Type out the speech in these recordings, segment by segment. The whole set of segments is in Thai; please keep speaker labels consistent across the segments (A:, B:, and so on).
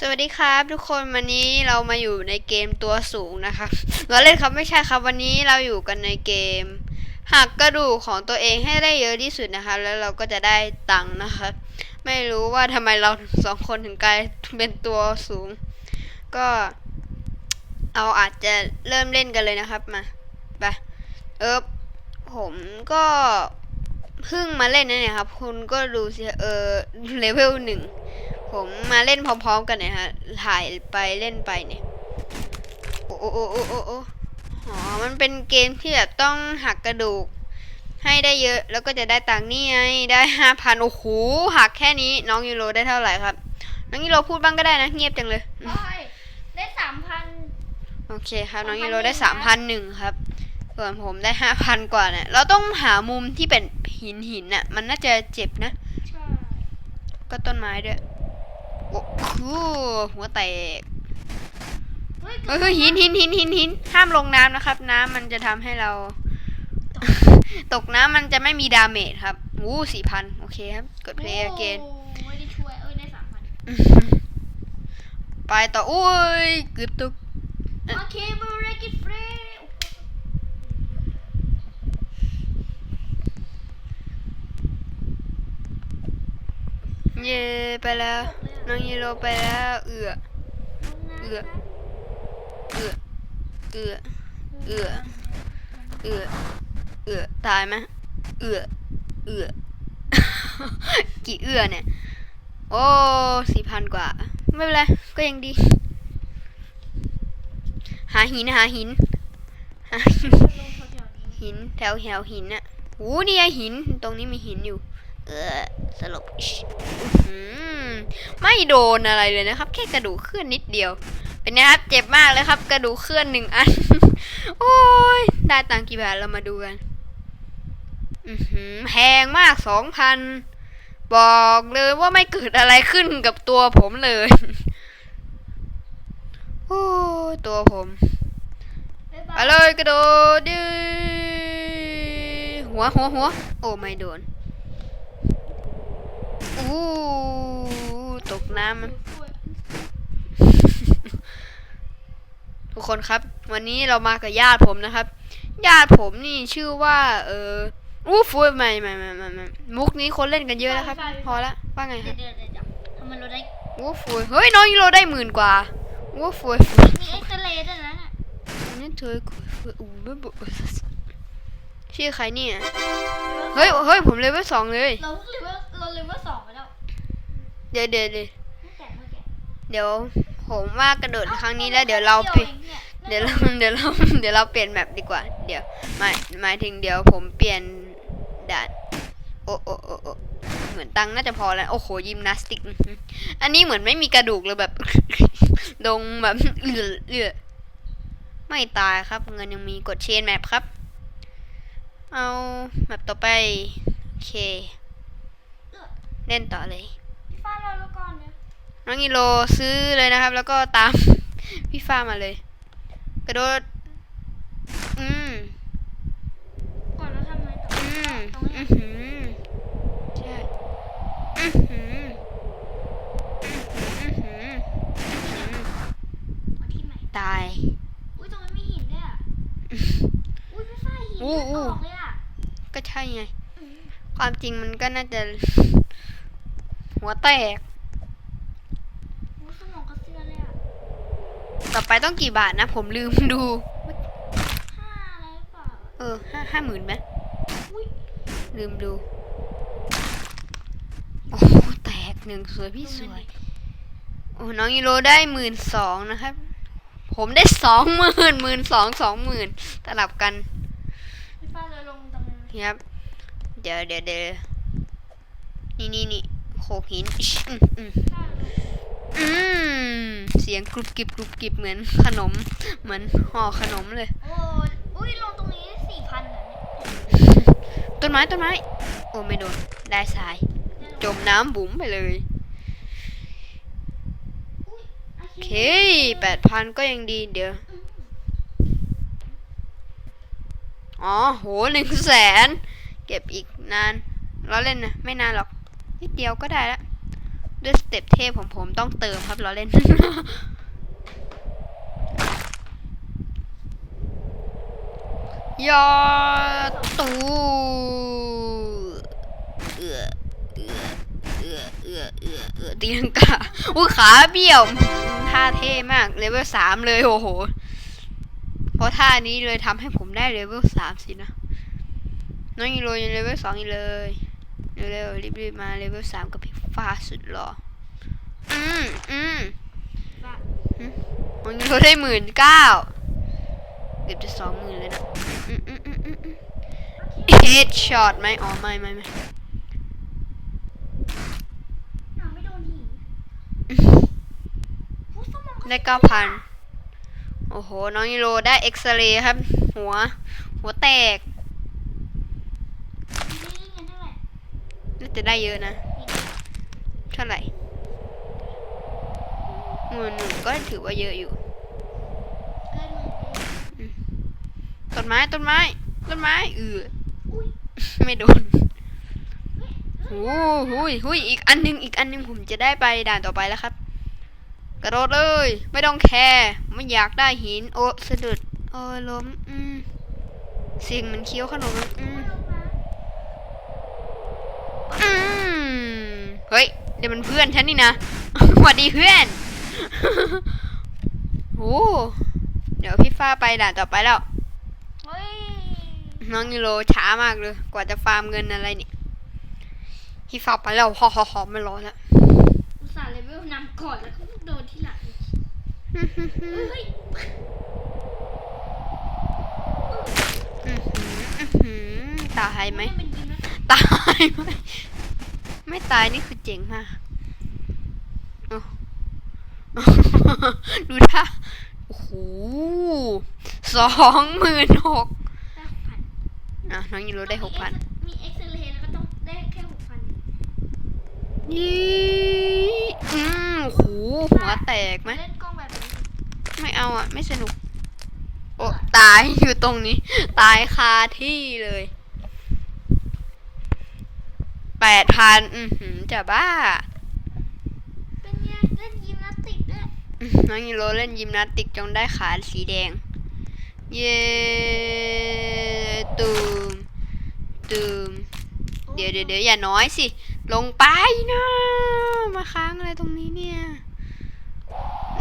A: สวัสดีครับ ทุกคนวันนี้เรามาอยู่ในเกมตัวสูงนะครับเราเล่นครับไม่ใช่ครับวันนี้เราอยู่กันในเกมหักกระดูกของตัวเองให้ได้เยอะที่สุดนะครับแล้วเราก็จะได้ตังค์นะครับไม่รู้ว่าทำไมเราสองคนถึงกลายเป็นตัวสูง ก็เอาอาจจะเริ่มเล่นกันเลยนะครับมาไปเออผมก็เพิ่งมาเล่นนะเนี่ยครับ คุณก็ดูสิเออเลเวลหนึ่ง ผมมาเล่นพร้อมๆกันเนี่ยฮะ ถ่ายไปเล่นไปเนี่ยโอ้โอ้โอ้โอ้โอ้โอ้อ๋อ มันเป็นเกมที่แบบต้องหักกระดูก ให้ได้เยอะแล้วก็จะได้ตังค์นี่ไง ได้ห้าพันโอ้โหหักแค่นี้น้องยูโรได้เท่าไหร่ครับ น้องยูโรพูดบ้างก็ได้นะ เงียบจังเลย
B: โอ้ยได้สามพัน
A: โอเคครับ น้อง
B: 3,100
A: ยูโรได้สามพันหนึ่งครับ ส่วนผมได้ห้าพันกว่าเนี่ยเราต้องหามุมที่เป็นหินหินน่ะ มันน่าจะเจ็บนะ
B: ใช่
A: ก็ต้นไม้ด้วย โอ้โหหัวแตก
B: เฮ้ย
A: เฮ้ยหินหินหินหินหินห้ามลงน้ำนะครับ น้ำมันจะทำให้เรา ตกน้ำมันจะไม่มีดาเมจครับวู้สี่พันโอเคครับ กด play again
B: โอ้ไม่ได้ช่วยเอ้ยได้สามพัน
A: ไปต่ออุ้ยเกือบตก
B: โอเคบริกิฟรี
A: เย่ไปแล้ว น้องยูโรไปแล้วเอือเอือเอือเอือเอือเอือเอือตายไหมเอือเอือกี่เอือเนี่ย โอ้สี่พันกว่า ไม่เป็นไร ก็ยังดี หาหินหาหินหาหิน
B: แถว
A: แถวหินน่ะโอ้นี่ไงหิน ตรงนี้มีหินอยู่ เออสลบไม่โดนอะไรเลยนะครับ แค่กระดูกเคลื่อนนิดเดียว เป็นไงครับ เจ็บมากเลยครับ กระดูกเคลื่อนหนึ่งอัน โอ้ย ได้ตังกี่บาทเรามาดูกันแพงมากสองพัน บอกเลยว่าไม่เกิดอะไรขึ้นกับตัวผมเลย โอ้ตัวผม
B: บ๊ายบา
A: ไปเลยกระโดดดิหัวหัวหัว โอ้ไม่โดน อู้ตกน้ำมัน
B: ช่วย
A: ทุกคนครับ วันนี้เรามากับญาติผมนะครับ ญาติผมนี่ชื่อว่า เอออู้ฟูยไม่ไม่ไม่ไม่ไม่มุกนี้คนเล่นกันเยอะแล้วครับ พอละว่าไงค
B: เดี๋
A: รั
B: ยว
A: บ
B: เดี๋ยวเดี๋ยวทำไมเราได้
A: อู้ฟูยเฮ้ยน้องยูโรได้หมื่นกว่าอู้ฟูยฟูย
B: มีเอ็กซ์เรย์ด้วยนะน่ะ
A: นี่เธอฟูยอู้ไม่บอกชื่อใครเนี่ยเฮ้ยเฮ้ยผมเลเวลสองเลย
B: เราเลเวล เราเลเวลสองไปแล้ว
A: เดี๋ยวเดี๋ยวเดี๋ยว
B: ไม่แก่ไม่แก่
A: เดี๋ยวผมว่ากระโดดครั้งนี้แล้วเดี๋ยวเราเปลี่ยนเดี๋ยวเราเดี๋ยวเราเดี๋ยวเราเปลี่ยนแมปดีกว่า เดี๋ยวหมายหมายถึงเดี๋ยวผมเปลี่ยนด่านโอ้โอ้โอ้โอ้เหมือนตังค์น่าจะพอแล้วโอ้โหยิมนาสติกอื้อหืออันนี้เหมือนไม่มีกระดูกเลยแบบลงแบบเอือเอือไม่ตายครับ เงินยังมีกดเชนแมปครับ เอาแมปต่อไป โอเค เล่นต่อเลย
B: พี่ฟ้าเราแล้วก่อนเนี่ย
A: น้องกิโลซื้อเลยนะครับ แล้วก็ตาม พี่ฟ้ามาเลย กระโดด อืม
B: ก่อนเราทำไงต่อ
A: อืม
B: ตรง
A: อื
B: นี้
A: อหือใช่อือหืออือหืออื้อหือ
B: มาที่ใหม่
A: ตาย
B: อุ้ยตรงนั้นมีหินด้วยอะอุ้ยพี่ฟ้าหิน
A: อู้
B: เลือด
A: อู้
B: ออกเลยอะ
A: ก็ใช่ไง
B: อืม
A: ความจริงมันก็น่าจะ หัวแตก
B: อุ้ยสมองกระเทือนเลยอะ
A: ต่อไปต้องกี่บาทนะ ผมลืมดู
B: ห้าอะไรหรือเปล่า
A: เออห้าห้าหมื่นไหม
B: อุ้ย
A: ลืมดู โอ้โหแตกหนึ่งสวยพี่สวย โอ้น้องยูโรได้หมื่นสองนะครับ ผมได้สองหมื่นหมื่นสองสองหมื่นสลับกัน
B: พี่ฟ้าเลยลงตรงนั้น
A: ครับ เดี๋ยวเดี๋ยวเดี๋ยวนี่นี่นี่ โขกหินอิ๊ชอืมอืม
B: ฟ้าเลย
A: อืมเสียงกรุบกริบกรุบกริบเหมือนขนม เหมือนห่อขนมเลย
B: โอ้ยอุ้ยลงตรงนี้สี่พันอะเนี่ย
A: ต้นไม้ต้นไม้ โอ้ไม่โดน ได้ทราย จมน้ำบุ๋มไปเลย
B: อุ้ยโอ
A: โอ
B: เค
A: เคแปดพันก็ยังดีเดี๋ยว อ๋อ โหหนึ่งแสน เก็บอีกนาน เราเล่นนะ ไม่นานหรอก นิดเดียวก็ได้ละด้วยสเต็ปเทพของผมต้องเติมครับเราเล่น ยอตูเอือเอือเอือเอือเอือเอือตีลังกาอุ้ยขาเบี้ยวท่าเท่มากเลเวลสามเลยโอ้โหเพราะท่านี้เลยทำให้ผมได้เลเวลสามสินะน้องยูโรยังเลเวลสองอยู่เลย เร็วๆรีบๆมาเลเวลสามกับพี่ฟ้าสุดหล่ออืมอืม
B: ว่า
A: น้องยูโรได้หมื่นเก้าเกือบจะสองหมื่นเลยนะอืมอืมอืมอืมอืมเฮดช็อตไหมอ๋อไม่ไม่ไม่
B: อ้าวไม่โดนหินโอ้สมอง
A: ได้เก้าพันโอ้โห น้องยูโรได้เอ็กซเรย์ครับ หัว หัวแตก
B: นี่เงินเท่าไหร่
A: น่า จะได้เยอะนะ เท่าไหร่หมื่นหนึ่งก็ถือว่าเยอะอยู่ ต้นไม้ต้นไม้ ต้นไม้เออไม่โดนโอ้โหหุยหุยอีกอันหนึงอีกอันหนึงผมจะได้ไปด่านต่อไปแล้วครับ กระโดดเลย ไม่ต้องแคร์ไม่อยากได้หินโอ้สะดุดโอ้ล้มอืมเสียงมันเคี้ยวขนมอืม
B: ลงมา
A: อืม เฮ้ยเดี๋ยวมันเพื่อนฉันนี่นะสวัสดีเพื่อนโอ้เดี๋ยวพี่ฟ้าไปด่านต่อไปแล้ว
B: เฮ้ย
A: น้องยูโรช้ามากเลย กว่าจะฟาร์มเงินอะไรเนี่ยพี่ฟ้าไปแล้วฮอฮอฮอไม่รอแล้ว
B: อุตส่าห์เลเวลนำก่อนแล้วก็โดนที่หลังอีกเฮ้ย
A: อื้อหืออื้อหือตายไหม
B: เป็นยิมนะ
A: ตายไหม ไม่ตายนี่คือเจ๋งมากโอ้ดูท่าโอ้โหสองหมื่นหก
B: ได้หกพัน
A: อะน้องยูโรได้หกพัน
B: มีเอ็กซ์เรย์แล้วก็ต้องได้แค่หกพัน
A: ยี่อืมโอ้โหหัวแตกไหม
B: เล่นกล้องแบบนี้
A: ไม่เอาอะ ไม่สนุก โอ้ตายอยู่ตรงนี้ ตายคาที่เลย แปดพันอือหือจะบ้า
B: เป็นไงเล่นยิมนาสติกด้วย
A: อื้อน้องยูโรเล่นยิมนาสติกจงได้ขาสีแดง เย้ตูมตูมเดี๋ยวเดี๋ยวเดี๋ยวอย่าน้อยสิ ลงไปนะมาค้างอะไรตรงนี้เนี่ย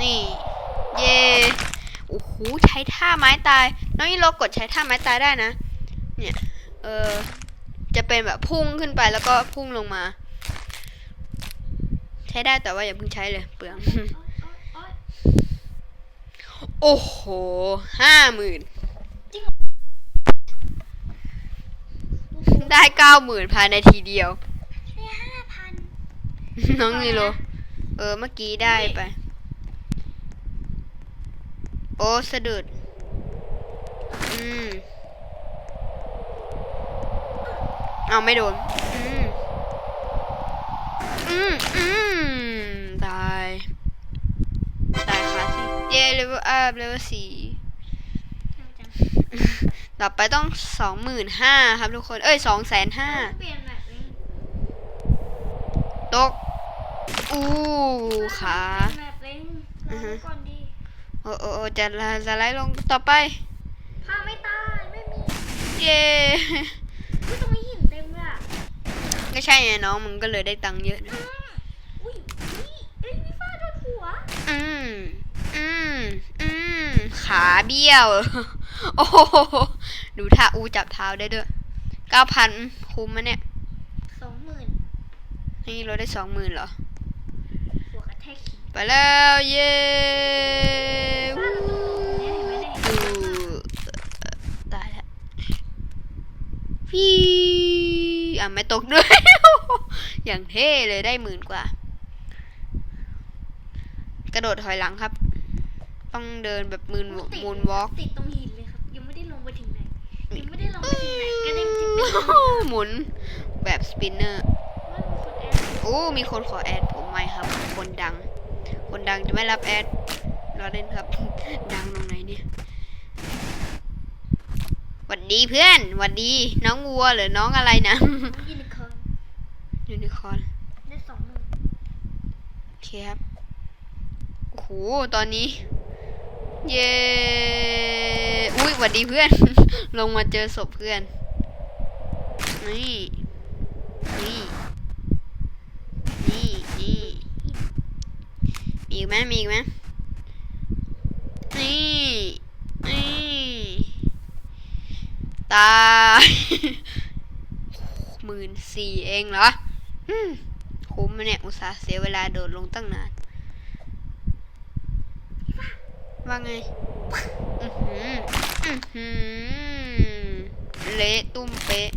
A: นี่ เย่โอ้โหใช้ท่าไม้ตาย น้องยูโรกดใช้ท่าไม้ตายได้นะ เนี่ย เออ จะเป็นแบบพุ่งขึ้นไปแล้วก็พุ่งลงมา ใช้ได้แต่ว่าอย่าเพิ่งใช้เลยเปลือง
B: โอ๊ยโอ๊ยโอ๊ย
A: โอ้โหห้าหมื่น
B: จริงเหรอโอ้โห
A: ได้เก้าหมื่นภายในทีเดียว
B: ได้ห้าพัน
A: น้องยูโรเออ เมื่อกี้ได้ไป โอ้ สะดุด อืม เอาไม่โดน อืม อืม อืม ตาย ตายค่ะสิเย้เลเวลอัพเลเวลสี่
B: เร็วจัง
A: ต่อไปต้องสองหมื่นห้าครับทุกคน เอ้ยสองแสนห้า
B: เปลี่ยนแบบนี้
A: ตก อู้ขา
B: เปลี่ยนแบบนี้
A: อือฮึ
B: รอไว้ก่อนดี
A: โอ้โอ้โอ้จะละจะไล่ลงต่อไป
B: ผ้าไม่ตาย ไม่มี
A: เย้
B: อุ้ยตรงนี้หินเต็มเลยอะ
A: ก็ใช่ไงน้องมึงก็เลยได้ตังค์เยอะนะ
B: อืมอุ้ยอุ้ยเอ้ยพี่ฟ้าโดนหัว
A: อืมอืมอืมขาเบี้ยว โอ้โหดูท่าอูจับเท้าได้ด้วยเก้าพันคุ้มมะเนี่ย
B: สองหมื่น
A: นี่เราได้สองหมื่นเหรอ
B: หัวกระแทกหิน
A: ไปแล้วเย้
B: ฟ้าเราต้องลงเนี่ยเห็นไหมเนี่ย
A: ดูตายแล้วพี่ อะไม่ตกด้วย อย่างเท่เลยได้หมื่นกว่า กระโดดถอยหลังครับ ต้องเดินแบบมูน
B: ติด
A: มูนวอล์ก
B: ติดตรงหินเลยครับ ยังไม่ได้ลงไปถึงไหน ยังไม่ได้ลงไปถึงไหนกระเด้งจิ๊บไป
A: หมุนแบบสปินเนอร์
B: ว่ามีคนแอบ
A: โอ้มีคนขอแอดผมไหมครับ คนดัง คนดังจะไม่รับแอดรอเล่นครับ ดังตรงไหนเนี่ย หวัดดีเพื่อนหวัดดี น้องวัวหรือน้องอะไรนะ
B: น้องยูนิคอร์น
A: ยูนิคอร์น
B: ได้สองหมื่น
A: ครับโอ้โหตอนนี้ เย้อุ้ยหวัดดีเพื่อน ลงมาเจอศพเพื่อนนี่นี่นี่นี่มีอีกไหมมีอีกไหมนี่นี่ ตายหมื่นสี่เองเหรอคุ้มไหมเนี่ย อุตส่าห์เสียเวลาโดดลงตั้งนาน ว่าไง เละตุ้มเป๊ะ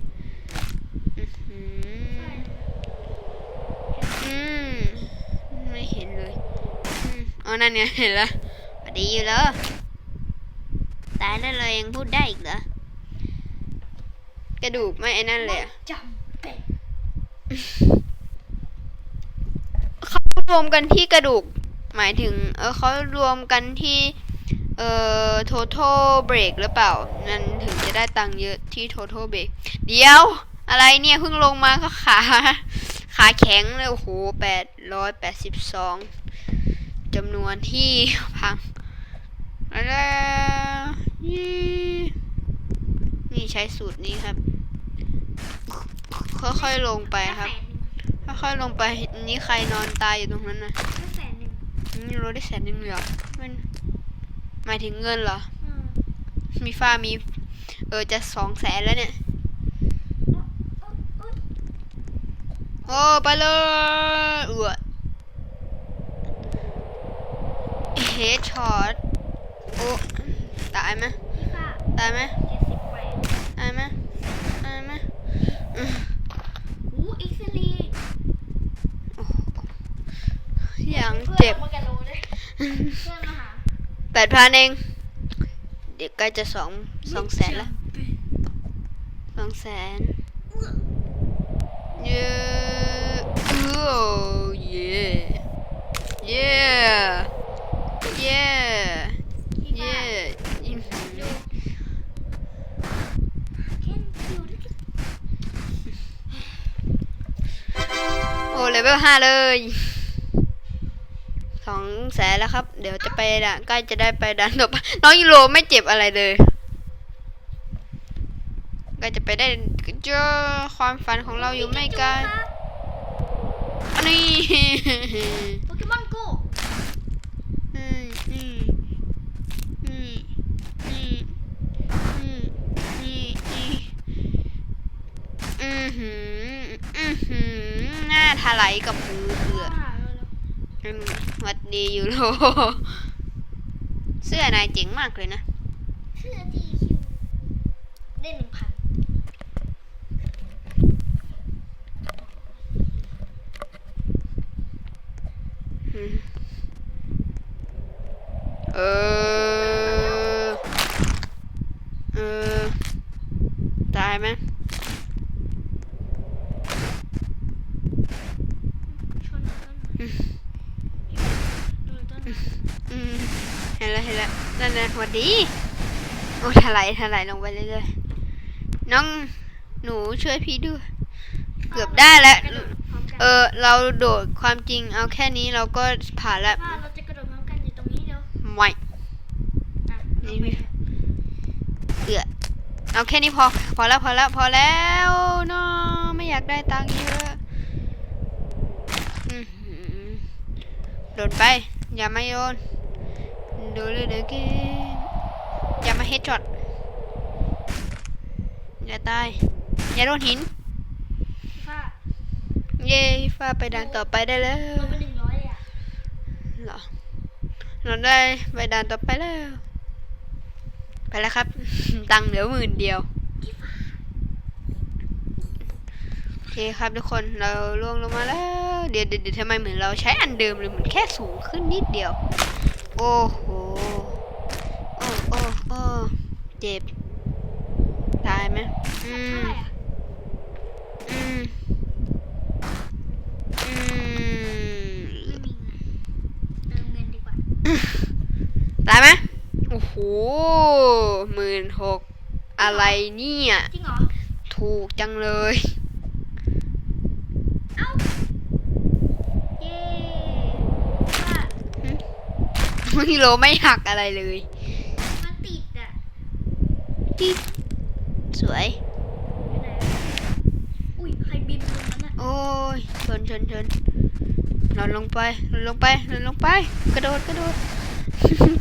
A: ไม่เห็นเลยอ๋อนั่นไงเห็นแล้วสวัสดีอยู่แล้วตายแล้วเลยยังพูดได้อีกเหรอ กระดูกไม่ไอ้นั่นเลยอะ
B: จำเป็น
A: เขารวมกันที่กระดูก หมายถึง เออเขารวมกันที่ เอ่อ total break หรือเปล่า นั่นถึงจะได้ตังค์เยอะที่ total break เดี๋ยว อะไรเนี่ยเพิ่งลงมาก็ขา ขาแข็งเลยโอ้โหแปดร้อยแปดสิบสองจำนวนที่พังแล้วนี่ นี่ใช้สูตรนี้ครับ ค่อยๆลงไปครับ ค่อยๆลงไปนี่ใครนอนตายอยู่ตรงนั้นนะ
B: ก็แสนหนึ่ง
A: นี่รถได้แสนหนึ่งเลยเหรอมันหมายถึงเงินเหรอ
B: อืม
A: มีฟ้ามี เออจะสองแสนแล้วเนี่ย
B: โอ๊ยโอ๊ย
A: โอ้ไปเลยเอือเฮดช็อตโอ้ตายไหม
B: พี่ฟ้า
A: ตายไหม
B: เจ็ดสิบแปด
A: ตายไหมตายไหมอืม
B: อู้เอ็กซ์เรย์
A: อย่างเจ็บ
B: พื่อนรามากันรู้เลยเพื่อนมาหา
A: แปดพันเอง เดี๋ยวใกล้จะสองสองแสนแล้วสองแสนเย้โอ้เย้เย้เย้
B: พี่ฟ้า
A: เย้อื้อหื
B: ดู
A: อ
B: แค่คิวได้แค่
A: โอ้เลเวลห้าเลยสองแสนแล้วครับ เดี๋ยวจะไปด่านใกล้จะได้ไปด่านต่อไปน้องยูโรไม่เจ็บอะไรเลยใกล้จะไปได้เจอความฝันของเราอยู่ไม่ไกลอันนี้
B: โปเกมอนโก
A: อืมอืมอืมอืมอืมอือหืออือ หน้าทลายกับมือเอือ
B: หาเลยเหรอ
A: หวัดดียูโรเสื้อนายเจ๋งมากเลยนะ
B: เสื้อทีคิวได้หนึ่งพัน
A: อืมเออ เออ ตายไหม
B: ชนต้นดูต้นไม้
A: อืมเห็นแล้วเห็น แล้วนั่นนะหวัดดี โอ้ถลายถลายลงไปเรื่อยๆน้องหนูช่วยพี่ด้วย เกือบได้แล้ว
B: กระโดดพร้อมกัน
A: เออ เราโดดความจริงเอาแค่นี้เราก็ผ่านแล้ว
B: ว่าเราจะกระโดดพร้อมกันอยู่ตรงนี้เดี๋ยว
A: ไม่
B: อะ
A: นี่พี่เอือเอาแค่นี้พอ พอแล้วพอแล้วพอแล้วเนาะไม่อยากได้ตังค์เยอะอื้อหือโดนไป อย่ามาโยนโดนเลยเด็กอย่ามาเฮดช็อตอย่าตาย อย่าโดนหินเย้ฟ้าไปด่านต่อไปได้แล้ว
B: หรอเห
A: รอเราได้ไปด่านต่อไปแล้ว ไปแล้วครับ ตังเหลือหมื่นเดียวโอเคครับทุกคนเราล่วงลงมาแล้ว เดี๋ยวเดี๋ยวเดี๋ยวทำไมเหมือนเราใช้อันเดิมเลยเหมือนแค่สูงขึ้นนิดเดียว โอ้โห โอ้โอ้โอ้เจ็บ ตายไหมอื
B: เท่ามไหร่อะ
A: อืม อืม
B: ไม่มีเงินเติมเงินดีกว่า
A: ตายไหมโอ้โหหมื่นหกอะไรเนี่ย
B: จริงเหรอ
A: ถูกจังเลย
B: เอ้าเย้
A: น้องยูโรไม่หักอะไรเลย
B: มันติดอะ
A: ติ๊ดสวย
B: ไปไหนอะอุ้ยใครบินตรงนั้นอะ
A: โอ้ยชนชนชนหล่นลงไปหล่นลงไปหล่นลงไป กระโดดกระโดด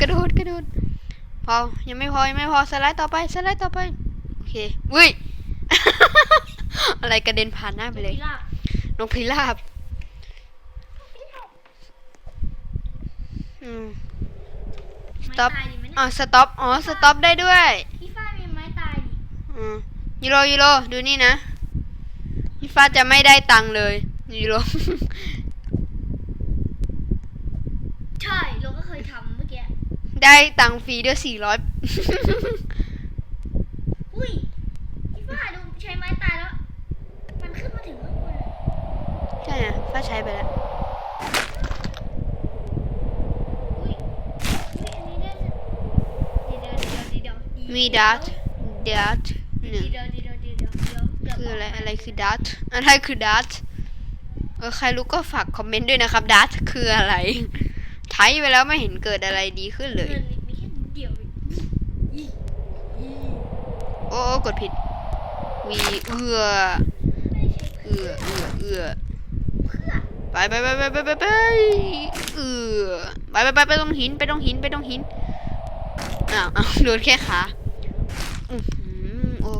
A: กระโดดกระโดดพอยังไม่พอยังไม่พอสไลด์ต่อไปสไลด์ต่อไปโอเคอุ้ยอะไรกระเด็นผ่านหน้าไปเลย
B: พิราบ
A: นกพิราบอืม
B: ไม้
A: Stop
B: ตายดีไหมเนี่ย
A: อ๋อสต็อปอ๋อสต็อปได้ด้วย
B: พี่ฝ้ายมีไม้ตายดิ
A: อืมยูโรยูโรดูนี่นะพี่ฟ้าจะไม่ได้ตังค์เลยยูโร
B: ใช่เราก็เคยทำเมื่อกี้
A: ได้ตังค์ฟรีด้วยสี่ร้อย
B: อุ้ยพี่ฝ้ายดูใช้ไม้ตายแล้ว มันขึ้นมาถึงข้างบนเลย
A: ใช่นะฟ้าใช้ไปแล้ว
B: ดี๋ยวเดี๋ยว
A: คืออะไรอะไรคือดัตอะไรคือดัตเออใครรู้ก็ฝากคอมเมนต์ด้วยนะครับดัตคืออะไรไทยไปแล้วไม่เห็นเกิดอะไรดีขึ้นเลย
B: เงินมีแค่นิดเดียวเองอีอี
A: โอ้กดผิดวีเอือ
B: ไม่ได้ใช้
A: เอือเอือเอือ
B: เพื่อ
A: ไปไปไปไปไปไปไปเอือไปไปไปไปตรงหินไปตรงหินไปตรงหินอ้าวอ้าวโดนแค่ขาอื้อหือโอ้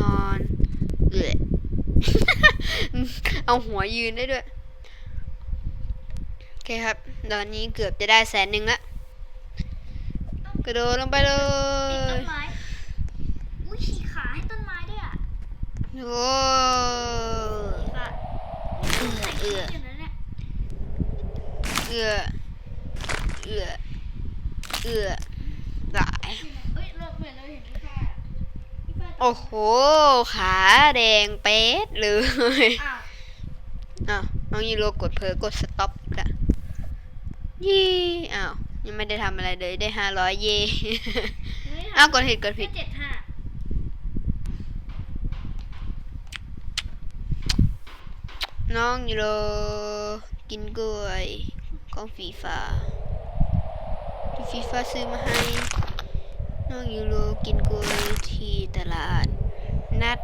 A: นอนเอือ เอาหัวยืนได้ด้วย โอเคครับ ตอนนี้เกือบจะได้แสนหนึ่งละกระโดดลงไปเล
B: ติดต้
A: ย
B: นไม้อุ้ยฉีกขาให้ต้นไม้ด้วยอะ
A: โอ้
B: ป่ะ
A: เอื้อ
B: ใส่
A: เอื้อ
B: ยู่นะเนี่ย
A: เอือเอือเอือหลาย
B: เอ้ยเราเหมือนเราเห็นพี่ฝ้ายอะพี่ฝ้าย
A: โอ้โห ขาแดงเป๊ดเลย
B: อ้าว
A: อ้าว น้องยูโรกดเพลอกดสต็อปละยี่อ้าวยังไม่ได้ทำอะไรเลยได้ห้าร้อยเย่อ้าวกดผิดกดผิ
B: แค่
A: ด
B: เจ็ดห้า
A: น้องยูโรกินกล้วยของฟีฟ้าที่ฟีฟ้าซื้อมาให้ น้องยูโรกินกล้วยที่ตลาด นัด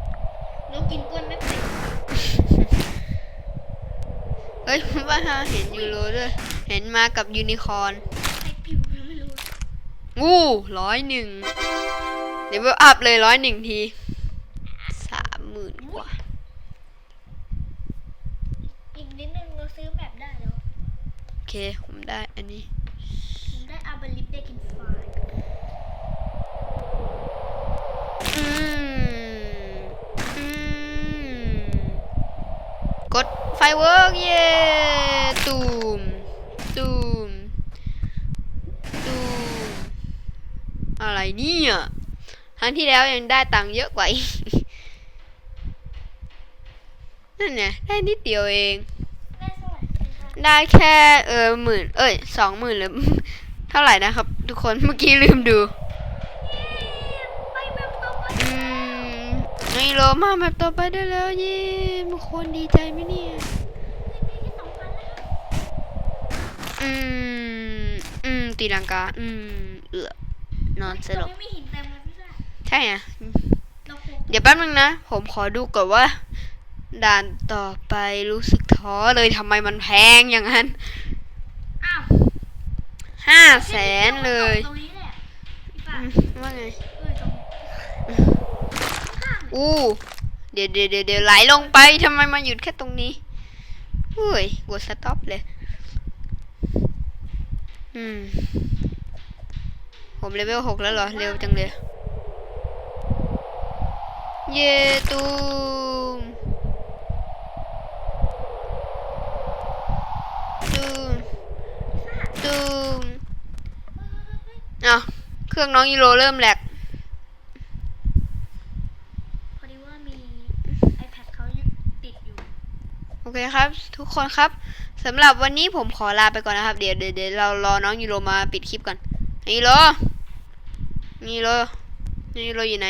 B: เรากินกล้วยไม่เป็น
A: เฮ้ยว่าเห็นยูโรด้วย เห็นมากับยูนิคอร์น
B: ใครพิมพ์ยังไม่รู้
A: งูร้อยหนึ่งเดี๋ยวอัพเลยร้อยหนึ่งทีสามหมื่นกว่า
B: อีกนิดนึงเราซื้อแบบได้แล้ว
A: โอเค ผมได้อันนี้
B: ผมได้อาบาลิฟได้กินไฟ
A: อืมอืมกดไฟเวิร์กเย่ตูม ตูม ตูม อะไร เนี่ยครั้งที่แล้วยังได้ตังค์เยอะกว่าอีก นั่นไงได้นิดเดียวเอง
B: ได้
A: แค่เออหมื่นเอ้ยสองหมื่นหรือเท่าไหร่นะครับ ทุกคนเมื่อกี้ลืมดู
B: ไปแบบต่อไป
A: อืมไอโรมาแบบต่อไปได้แล้วย้ทุกคนดีใจไหมเนี่ย
B: อื
A: ม อืมตีลังกา อืม นอนสลบ
B: ตรงนี้มีหินเต็มเลยพี่ฝ้าย
A: ใช่อะ
B: เราคง
A: เดี๋ยวแป๊บนึงนะ ผมขอดูก่อนว่า ด่านต่อไปรู้สึกท้อเลยทำไมมันแพงอย่างนั้น
B: อ้าว
A: ห้าแสนเลย
B: ตรงนี้แหละพี่ฝ้า
A: อื
B: ย
A: มว่าไง
B: เออตรงนี้ข้าง
A: อู้เดี๋ยวเดี๋ยวเดี๋ยวเดี๋ยวไหลลงไปทำไมมาหยุดแค่ตรงนี้เฮ้ยกดสต็อปเลย อืม ผมเลเวลหกแล้วเหรอ เร็วจังเลย เย่ตูมตูมตูมอ้าวเครื่องน้องยูโรเริ่มแหลก
B: พอดีว่ามี iPad เขาอยู่ติดอยู่
A: โอเคครับ ทุกคนครับสำหรับวันนี้ผมขอลาไปก่อนนะครับ เดี๋ยวเดี๋ยวเดี๋ยวเรารอน้องยูโรมาปิดคลิปก่อนยูโร ยูโรน้องยูโรอยู่ไหน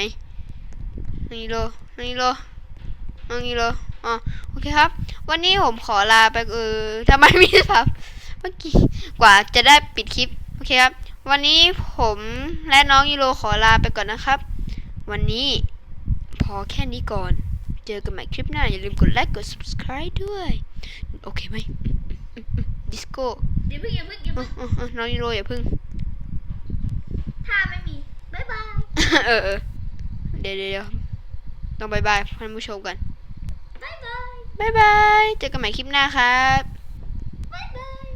A: น้องยูโรน้องยูโรน้องยูโรอ๋อโอเคครับ วันนี้ผมขอลาไปเออทำไมไมมีสับเมื่อกี้กว่าจะได้ปิดคลิปโอเคครับ วันนี้ผมและน้องยูโรขอลาไปก่อนนะครับ วันนี้พอแค่นี้ก่อนเจอกันใหม่คลิปหน้า อย่าลืมกดไลค์กด subscribe ด้วย โอเคไหมดิสโก้
B: เดี๋ยวเพิ่งอย่าเพิ่งอย่าเพิ่ง
A: น้องยูโรอย่าพึ่ง
B: ถ้าไม่มี บาย
A: เดี๋ยวเดี๋ยวต้องบายบายท่านผู้ชมกัน
B: บายบาย
A: เจอกันใหม่คลิปหน้าครับบายบาย